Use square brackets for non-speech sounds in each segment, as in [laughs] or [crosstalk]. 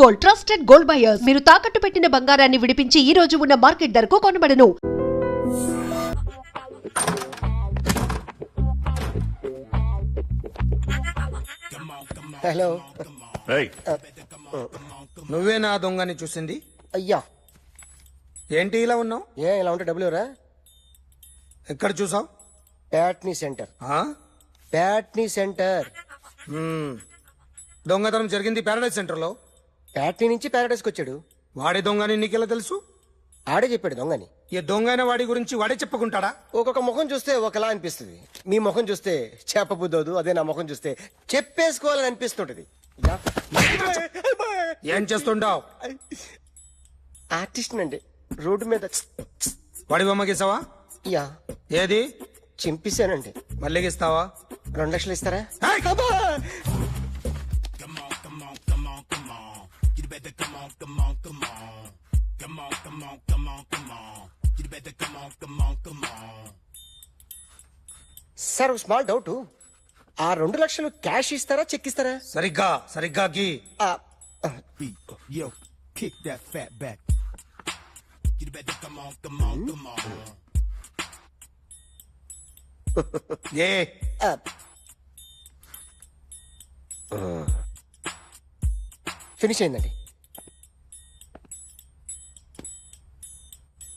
Gold trusted gold buyers మీరు తాకట్టు పెట్టిన బంగారాన్ని విడిపించి ఈ రోజు ఉన్న మార్కెట్ ధరకు కొనబడను. హలో. ఏయ్, నువ్వే నా దొంగని చూసింది? అయ్యా. ఏంటి ఇలా ఉన్నావు? ఏ ఇలా ఉంటే డబ్బులు రా ఎక్కడ చూసావు? ప్యాట్నీ సెంటర్. ప్యాట్నీ సెంటర్. దొంగతనం జరిగింది ప్యారడైజ్ సెంటర్లో ప్యాట్నీ నుంచి ప్యారడైస్కి వచ్చాడు. వాడి దొంగని నీకెలా తెలుసు? ఆడే చెప్పాడు దొంగని. ఈ దొంగైన వాడి గురించి వాడే చెప్పుకుంటాడా? ఒక్కొక్క ముఖం చూస్తే ఒకలా అనిపిస్తుంది. మీ ముఖం చూస్తే చేపబుద్దోదు అదే నా ముఖం చూస్తే చెప్పేసుకోవాలని అనిపిస్తుంటది. ఏం చేస్తుంటావు? ఆర్టిస్ట్ అండి. రోడ్డు మీద వాడి బొమ్మ గీసావా? యా. ఏది? చింపేశానండి. మళ్ళీ గీస్తావా? రెండు లక్షలు ఇస్తారా? సార్ స్మాల్ డౌట్ ఆ రెండు లక్షలు క్యాష్ ఇస్తారా చెక్ ఇస్తారా? సరిగ్గా సరిగ్గా గీ. ఆ, Yo, kick that fat back. ఏ? ఆ. ఫినిష్ అయిందండి.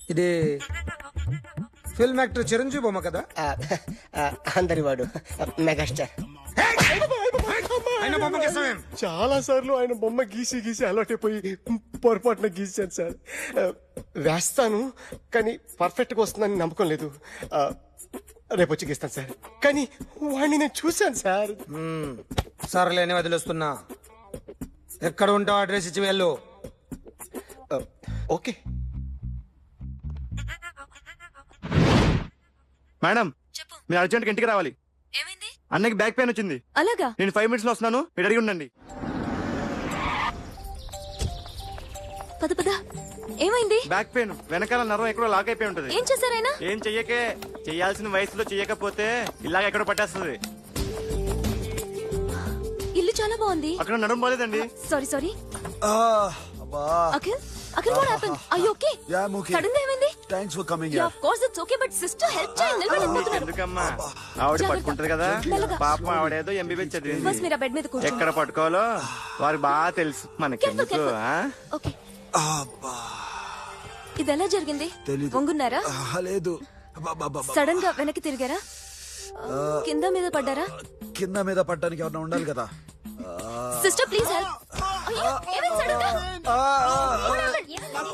ఇది ఫిల్మ్ యాక్టర్ చిరంజీవి బొమ్మ కదా? అందరి వాడు మెగాస్టార్. ఆయన బొమ్మ చాలా సార్లు ఆయన బొమ్మ గీసి గీసి అలవాటైపోయి పొరపాటున గీసాను సార్. వేస్తాను కానీ పర్ఫెక్ట్గా వస్తుందని నమ్మకం లేదు. రేపు వచ్చి గీస్తాను సార్. కానీ వాడిని నేను చూశాను సార్. సర్లేని వదిలేస్తున్నా. ఎక్కడ ఉంటావు అడ్రస్ ఇచ్చి వెళ్ళు. ఓకే. మేడం చెప్పు. మీరు అర్జెంట్గా ఇంటికి రావాలి. ఏమైంది? అన్నకి బ్యాక్ పెయిన్ వచ్చింది. అలాగా? నేను ఫైవ్ మినిట్స్లో వస్తున్నాను మీరు అడిగి ఉండండి. పద పద. ఏమైంది? బ్యాక్ పెయిన్ వెనకాల నరం ఎక్కడో లాక్ అయిపోయి ఉంటది. ఏం చేశారైనా ఏం చెయ్యకే? చెయ్యాల్సిన వయసులో చెయ్యకపోతే ఇలాగ ఎక్కడో పట్టేస్తుంది. ఇల్లు చాలా బాగుంది. అక్కడ నడుము పోలేదండి సారీ సారీ అబ్బా. Akhil Akhil what happen I okay Yeah, I'm okay. సడన్గా ఏమైంది? Thanks for coming yeah of course it's okay but sister help చేయండి నిలబడలేకపోతున్నారు ఎందుకమ్మా? ఆవిడ. పట్టుకుంటది కదా? మెల్లగా. పాపం ఆవిడేదో ఎంబీబీ చదివింది. ఫస్ట్ మీరు ఆ బెడ్ మీద కూర్చోండి. ఎక్కడ పట్టుకోవాలో వారికి బాగా తెలుసు మనకెందుకు careful. ఆ? ఓకే అబ్బా ఇది ఎలా జరిగింది? తెలీదు. వంగున్నారా? ఆహా, లేదు. అబ్బబ్బబ్బబ్బ. సడన్గా వెనక్కి తిరిగారా? కింద మీద పడ్డారా? కింద మీద పట్టడానికి ఎవరన్నా ఉండాలి కదా. సిస్టర్ ప్లీజ్ హెల్ప్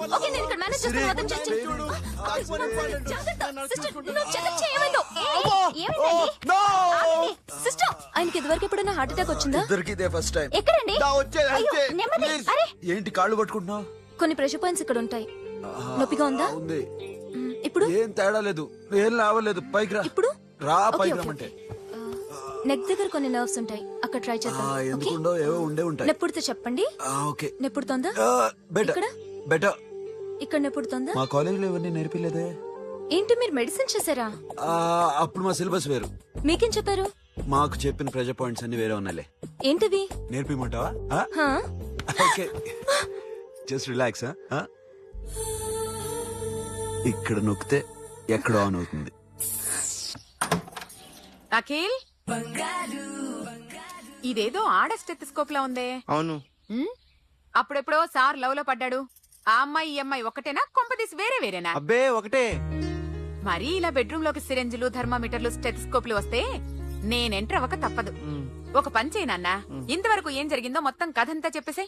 ఓకే నేను ఇక్కడ మేనేజ్ చేస్తాను అర్థం చేయండి జాగ్రత్త. సిస్టర్ నువ్వు చెకప్ చేయి ఏమైందో ఏమైందండి ఆగండి. సిస్టర్ ఆయనకి ఇదివరకు ఎప్పుడైనా హార్ట్ అటాక్ వచ్చిందా? ఇద్దరికి ఇదే ఫస్ట్ టైం. ఎక్కడండి? అయ్యో, నెమ్మది. అరే. ఏంటి కాళ్ళు పట్టుకుంటున్నావు? కొన్ని ప్రెషర్ పాయింట్స్ ఇక్కడ ఉంటాయి. నొప్పిగా ఉందా? ఉంది. మ్, ఇప్పుడు? ఏం తేడా లేదు. ఏం లావలేదు పైకి రా. ఇప్పుడు? రా పైకి రమ్మంటే. నెక్ దగ్గర కొన్ని నర్వ్స్ ఉంటాయి. అక్కడ ట్రై ఆ, చేద్దాం ఓకే? ఎందుకుండో ఏవో ఉండే ఉంటాయి. నెప్పుడుతో చెప్పండి. ఆ, ఓకే. నెప్పుడుతోందా? బెటర్ ఇక్కడ? బెటర్ ఇక్కడ నెప్పుడుతోందా మా కాలేజీలో ఇవన్నీ నేర్పిలేదే? ఏంటి మీరు మెడిసిన్ చేశారా? ఆ, అప్పుడు మా సిలబస్ వేరు. మీకేం చెప్పారు? మాకు చెప్పిన ప్రెజర్ పాయింట్స్ అన్ని వేరే ఉన్నాయిలే. ఏంటివి? నేర్పిమంటావా? ఓకే. జస్ట్ రిలాక్స్ ఇక్కడ నొక్కితే ఎక్కడ ఆన్ అవుతుంది. అఖిల్? ఇదేదో ఆడ స్టెథిస్కోప్ లా ఉందే. అవును? అప్పుడెప్పుడో సార్ లవ్లో పడ్డాడు. ఆ అమ్మాయి ఈ అమ్మాయి ఒకటేనా? కొంపదీసి వేరే వేరేనా? అబ్బే ఒకటే. మరీ ఇలా బెడ్రూమ్లోకి సిరెంజులు థర్మామీటర్లు స్టెథిస్కోప్లు వస్తే నేను ఎంటర్ అవ్వక తప్పదు. ఒక పని చేయి నాన్న. ఇంతవరకు ఏం జరిగిందో మొత్తం కథంతా చెప్పేసే.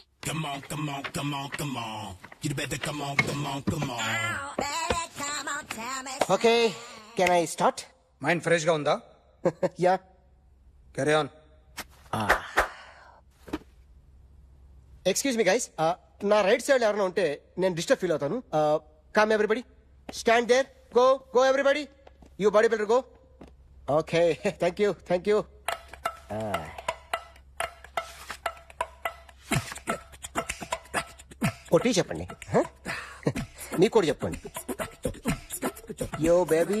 Okay can I start mind ఫ్రెష్గా ఉందా? Yeah carry on excuse me guys నా రైట్ సైడ్ ఎవరైనా ఉంటే నేను డిస్టర్బ్ ఫీల్ అవుతాను. Come everybody stand there go go everybody you body builder go okay thank you thank you కొట్టి చెప్పండి. నీ కూడా చెప్పండి. Yo baby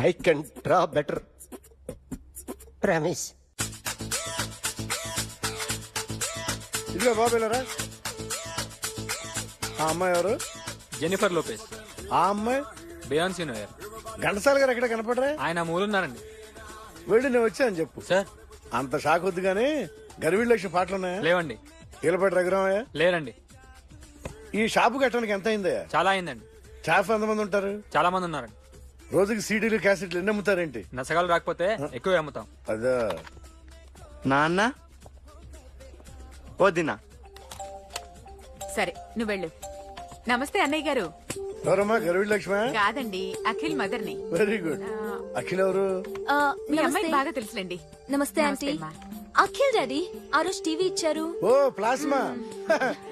I can draw better promise ఇదిగో బాబేలరా ఆ అమ్మాయి ఎవరు? Jennifer Lopez. ఆ అమ్మాయి? Beyoncé knower. ఘంటసాల గారు ఎక్కడ కనపడరా? ఆయన మూలున్నారండి వెళ్ళి నేను వచ్చాను చెప్పు. సార్. అంత షాక్ వద్దు కానీ గర్వీళ్ళ లక్ష పాటలు ఉన్నాయా? లేవండి. ఈలపాటి రఘురామయ్య? లేరండి. ఈ షాపు కట్టడానికి ఎంత అయిందయ్యా? చాలా అయిందండి. స్టాఫ్ ఎంతమంది ఉంటారు? చాలా మంది ఉన్నారండి. రోజుకి సీడీలు క్యాసెట్లు ఎన్ని అమ్ముతారేంటి? నసగాలు రాకపోతే ఎక్కువ అమ్ముతాం. అదా. నాన్న? వదినా సరే నువ్వు వెళ్ళు. నమస్తే అన్నయ్య గారు. ఎవరమ్మా? గర్వీళ్ళ లక్ష్మ కాదండి అఖిల్ మదర్ని. Very good. అఖిల్ ఎవరు? మీ అమ్మాయికి బాగా తెలుసులేండి. నమస్తే ఆంటీ. అఖిల్ డాడీ ఆ రోజు టీవీ ఇచ్చారు. ఓ plasma. [laughs]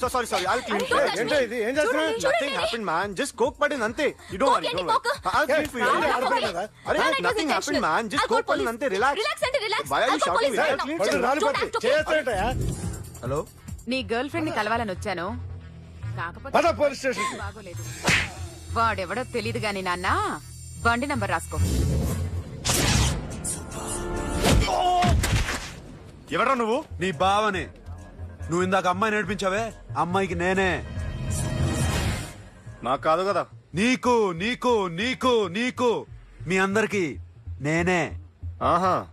So sorry sorry I clean ఏంటో ఇది? ఏం చేస్తున్నా nothing happen man just coke పడింది అంతే. You don't worry don't worry ఏంటి, ఆడిపోయినదా? అరే nothing happen man just coke పడింది అంతే. Relax relax relax? హలో? నీ గర్ల్ ఫ్రెండ్ని కలవాలని వచ్చాను. కాకపోతే పద పోలీస్ స్టేషన్ బాగోలేదు. వాడెవడో తెలీదు గాని నాన్న. బండి నంబర్ రాసుకో. ఎవరా నువ్వు? నీ బావనే. నువ్వు ఇందాక అమ్మాయి నేర్పించావే? అమ్మాయికి నేనే. నాకు కాదు కదా. నీకు నీకు నీకు నీకు. మీ అందరికి నేనే. ఆహా.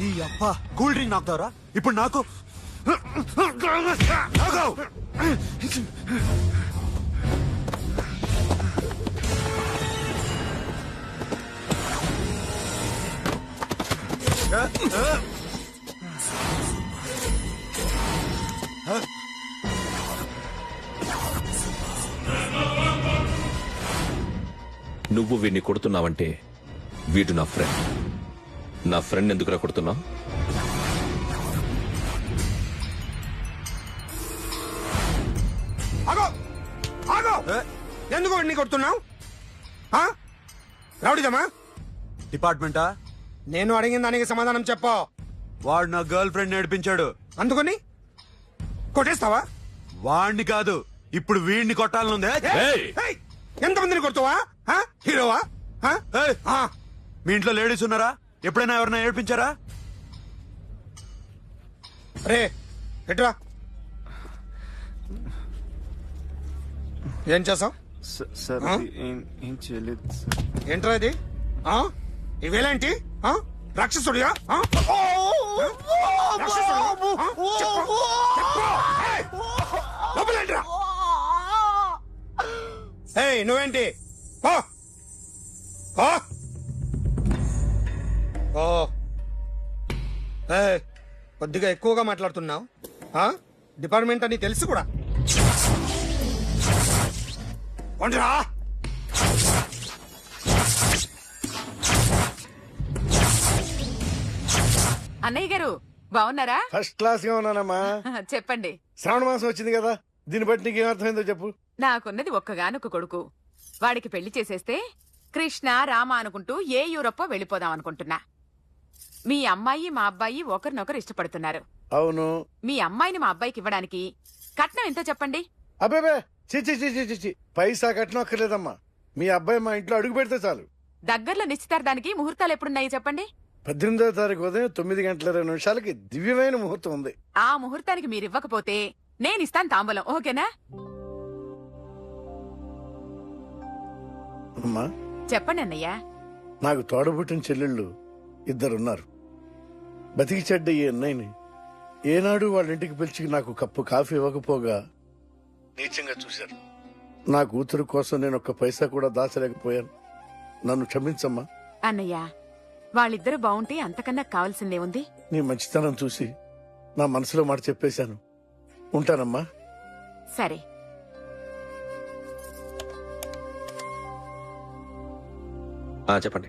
నీ అప్ప కూల్ డ్రింక్ నాకుతారా ఇప్పుడు నాకు నువ్వు వీడిని కొడుతున్నావంటే వీడు నా ఫ్రెండ్ నా ఫ్రెండ్ ఎందుకురా కొడుతున్నావు? ఆగో! ఆగో! ఎందుకు వాడిని కొడుతున్నావు? ఆ? రౌడీదమ్మా డిపార్ట్మెంటా? నేను అడిగిన దానికి సమాధానం చెప్పు. వాడు నా గర్ల్ ఫ్రెండ్ నేర్పించాడు. అందుకని? కొట్టేస్తావా? వాణ్ణి కాదు ఇప్పుడు వీడిని కొట్టాలనుందే. ఏయ్! ఏయ్! ఎంతమందిని కొడతావా? హీరోవా. మీ ఇంట్లో లేడీస్ ఉన్నారా? ఎప్పుడైనా ఎవరైనా ఏడిపించారా? రే ఎట్రా? ఏం చేసావు? సార్? ఏం చేయలేదు ఏంట్రా ఇది? ఆ? ఇవేలేంటి ఆ? రాక్షసుడియా? ఏయ్ నువ్వేంటి? పో. పో. ఓ. ఏయ్, కొద్దిగా ఎక్కువగా మాట్లాడుతున్నావు. ఆ? డిపార్ట్మెంట్ అని తెలుసు కూడా. వండ్రా. అన్నయ్య గారు బాగున్నారా? ఫస్ట్ క్లాస్గా ఉన్నానమ్మా. [laughs] చెప్పండి. శ్రావణ మాసం వచ్చింది కదా దీన్ని బట్టి నీకు ఏమర్థమైందో చెప్పు. నాకున్నది ఒక్కగానొక్క కొడుకు. వాడికి పెళ్ళి చేసేస్తే కృష్ణ రామ అనుకుంటూ ఏ యూరప్పో వెళ్ళిపోదాం అనుకుంటున్నా. మీ అమ్మాయి మా అబ్బాయి ఒకరినొకరు ఇష్టపడుతున్నారు. అవును. మీ అమ్మాయిని మా అబ్బాయికి ఇవ్వడానికి కట్నం ఎంతో చెప్పండి? అబ్బేబే చిచి చిచి చిచి పైసా కట్నం అక్కర్లేదమ్మా మీ అబ్బాయి మా ఇంట్లో అడుగు పెడితే చాలు. దగ్గరలో నిశ్చితార్థానికి ముహూర్తాలు ఎప్పుడున్నాయి చెప్పండి? పద్దెనిమిదో తారీఖు ఉదయం తొమ్మిది గంటల ఇరవై నిమిషాలకి దివ్యమైన ముహూర్తం ఉంది. ఆ ముహూర్తానికి మీరు ఇవ్వకపోతే నేను ఇస్తాను తాంబూలం ఓకేనా? అమ్మా. చెప్పండి అన్నయ్య. నాకు తోడబుట్టిన చెల్లెళ్ళు ఇద్దరున్నారు. బతికి చెడ్డ ఈ అన్నయ్యని ఏనాడు వాళ్ళ ఇంటికి పిలిచి నాకు కప్పు కాఫీ ఇవ్వకపోగా నీచంగా చూశారు. నా కూతురు కోసం నేను ఒక్క పైసా కూడా దాచలేకపోయాను. నన్ను క్షమించమ్మా. అన్నయ్య వాళ్ళిద్దరూ బాగుంటే అంతకన్నా కావాల్సిందే ఉంది? నీ మంచితనం చూసి నా మనసులో మాట చెప్పేశాను. ఉంటానమ్మా. సరే. ఆ, చెప్పండి.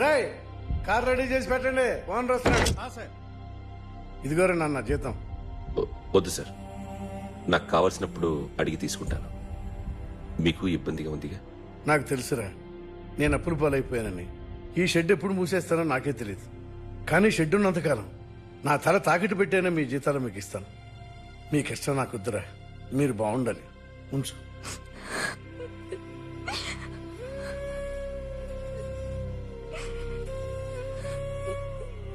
రేయ్ కార్ రెడీ చేసి పెట్టండి. ఓనర్ వస్తున్నాడు. ఇదిగోరా నాన్న జీతం. వద్దు సార్. నాకు కావలసినప్పుడు అడిగి తీసుకుంటాను. మీకు ఇబ్బందిగా ఉందిగా? నాకు తెలుసురా. నేను అప్పులు పాలైపోయానని. ఈ షెడ్ ఎప్పుడు మూసేస్తానో నాకే తెలియదు కానీ షెడ్ ఉన్నంతకాలం నా తల తాకట్టు పెట్టైనా మీ జీతాలు మీకు ఇస్తాను. మీ కష్టం నాకు వద్దురా. మీరు బాగుండాలి. ఉంచు.